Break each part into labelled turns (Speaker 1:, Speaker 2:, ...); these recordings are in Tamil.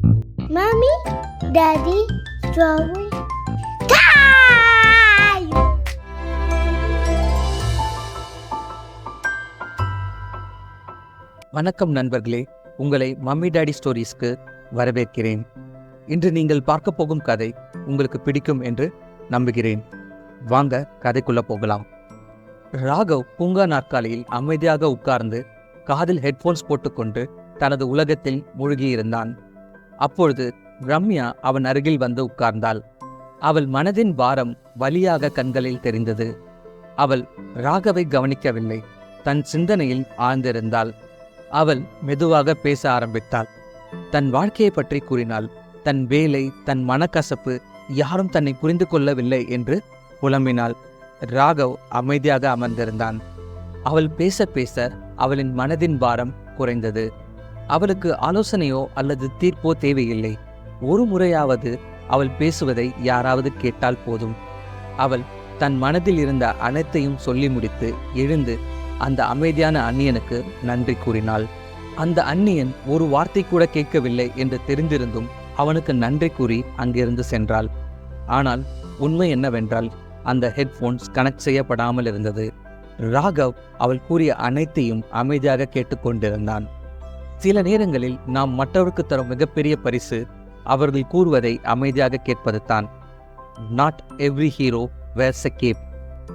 Speaker 1: Mommy, Daddy, strawberry. Time!
Speaker 2: வணக்கம் நண்பர்களே உங்களை மம்மி டாடி ஸ்டோரிஸ்க்கு வரவேற்கிறேன் இன்று நீங்கள் பார்க்க போகும் கதை உங்களுக்கு பிடிக்கும் என்று நம்புகிறேன் வாங்க கதைக்குள்ள போகலாம் ராகவ் பூங்கா நாற்காலியில் அமைதியாக உட்கார்ந்து காதில் ஹெட்ஃபோன்ஸ் போட்டுக்கொண்டு தனது உலகத்தில் மூழ்கியிருந்தான் அப்பொழுது ரம்யா அவன் அருகில் வந்து உட்கார்ந்தாள். அவள் மனதின் பாரம் வலியாக கண்களில் தெரிந்தது. அவள் ராகவை கவனிக்கவில்லை. தன் சிந்தனையில் ஆழ்ந்திருந்தாள். அவள் மெதுவாக பேச ஆரம்பித்தாள். தன் வாழ்க்கையை பற்றி கூறினாள். தன் வேலை தன் மனக்கசப்பு யாரும் தன்னை புரிந்து கொள்ளவில்லை என்று புலம்பினாள். ராகவ் அமைதியாக அமர்ந்திருந்தான். அவள் பேச பேச அவளின் மனதின் பாரம் குறைந்தது. அவளுக்கு ஆலோசனையோ அல்லது தீர்ப்போ தேவையில்லை. ஒரு முறையாவது அவள் பேசுவதை யாராவது கேட்டால் போதும். அவள் தன் மனதில் இருந்த அனைத்தையும் சொல்லி முடித்து எழுந்து அந்த அமைதியான அந்நியனுக்கு நன்றி கூறினாள். அந்த அந்நியன் ஒரு வார்த்தை கூட கேட்கவில்லை என்று தெரிந்திருந்தும் அவனுக்கு நன்றி கூறி அங்கிருந்து சென்றாள். ஆனால் உண்மை என்னவென்றால் அந்த ஹெட்ஃபோன்ஸ் கனெக்ட் செய்யப்படாமல் இருந்தது. ராகவ் அவள் கூறிய அனைத்தையும் அமைதியாக கேட்டுக்கொண்டிருந்தான். சில நேரங்களில் நாம் மற்றவருக்கு தரும் மிகப்பெரிய பரிசு அவர்கள் கூறுவதை அமைதியாக கேட்பது தான். Not every hero wears a cape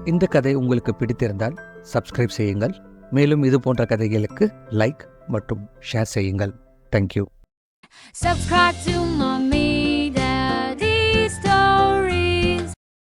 Speaker 2: இந்த கதை உங்களுக்கு பிடித்திருந்தால் சப்ஸ்கிரைப் செய்யுங்கள். மேலும் இது போன்ற கதைகளுக்கு லைக் மற்றும் ஷேர் செய்யுங்கள். Thank you
Speaker 3: Subscribe to